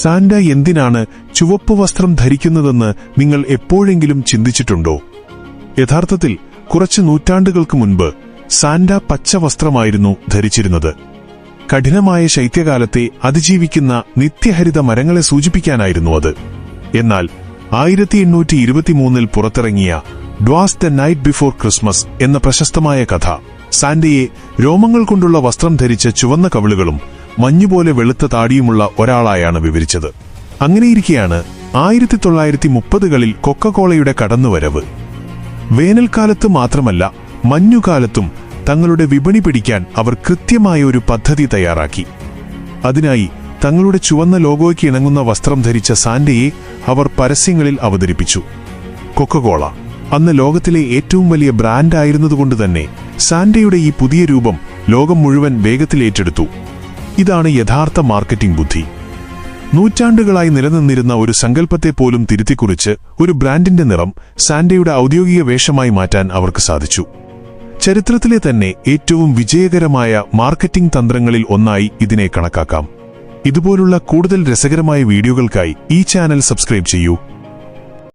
Santa എന്തിനാണ് ചുവപ്പ് വസ്ത്രം ധരിക്കുന്നതെന്ന് നിങ്ങൾ എപ്പോഴെങ്കിലും ചിന്തിച്ചിട്ടുണ്ടോ? യഥാർത്ഥത്തിൽ കുറച്ച് നൂറ്റാണ്ടുകൾക്ക് മുൻപ് സാന്റ പച്ച വസ്ത്രമായിരുന്നു ധരിച്ചിരുന്നത്. കഠിനമായ ശൈത്യകാലത്തെ അതിജീവിക്കുന്ന നിത്യഹരിത മരങ്ങളെ സൂചിപ്പിക്കാനായിരുന്നു അത്. എന്നാൽ ആയിരത്തി എണ്ണൂറ്റി ഇരുപത്തിമൂന്നിൽ പുറത്തിറങ്ങിയ ഡ്വാസ് ദ നൈറ്റ് ബിഫോർ ക്രിസ്മസ് എന്ന പ്രശസ്തമായ കഥ സാന്റയെ രോമങ്ങൾ കൊണ്ടുള്ള വസ്ത്രം ധരിച്ച ചുവന്ന കവിളുകളും മഞ്ഞുപോലെ വെളുത്ത താടിയുമുള്ള ഒരാളായാണ് വിവരിച്ചത്. അങ്ങനെയിരിക്കെയാണ് ആയിരത്തി തൊള്ളായിരത്തി മുപ്പതുകളിൽ കൊക്കക്കോളയുടെ കടന്നുവരവ്. വേനൽക്കാലത്ത് മാത്രമല്ല മഞ്ഞുകാലത്തും തങ്ങളുടെ വിപണി പിടിക്കാൻ അവർ കൃത്യമായ ഒരു പദ്ധതി തയ്യാറാക്കി. അതിനായി തങ്ങളുടെ ചുവന്ന ലോഗോയ്ക്ക് ഇണങ്ങുന്ന വസ്ത്രം ധരിച്ച സാന്റയെ അവർ പരസ്യങ്ങളിൽ അവതരിപ്പിച്ചു. കൊക്കകോള അന്ന് ലോകത്തിലെ ഏറ്റവും വലിയ ബ്രാൻഡായിരുന്നതുകൊണ്ട് തന്നെ സാന്റയുടെ ഈ പുതിയ രൂപം ലോകം മുഴുവൻ വേഗത്തിൽ ഏറ്റെടുത്തു ഇതാണ് യഥാർത്ഥ മാർക്കറ്റിംഗ് ബുദ്ധി. നൂറ്റാണ്ടുകളായി നിലനിന്നിരുന്ന ഒരു സങ്കല്പത്തെ പോലും തിരുത്തിക്കുറിച്ച് ഒരു ബ്രാൻഡിന്റെ നിറം സാന്റയുടെ ഔദ്യോഗിക വേഷമായി മാറ്റാൻ അവർക്ക് സാധിച്ചു. ചരിത്രത്തിലെ തന്നെ ഏറ്റവും വിജയകരമായ മാർക്കറ്റിംഗ് തന്ത്രങ്ങളിൽ ഒന്നായി ഇതിനെ കണക്കാക്കാം. ഇതുപോലുള്ള കൂടുതൽ രസകരമായ വീഡിയോകൾക്കായി ഈ ചാനൽ സബ്സ്ക്രൈബ് ചെയ്യൂ.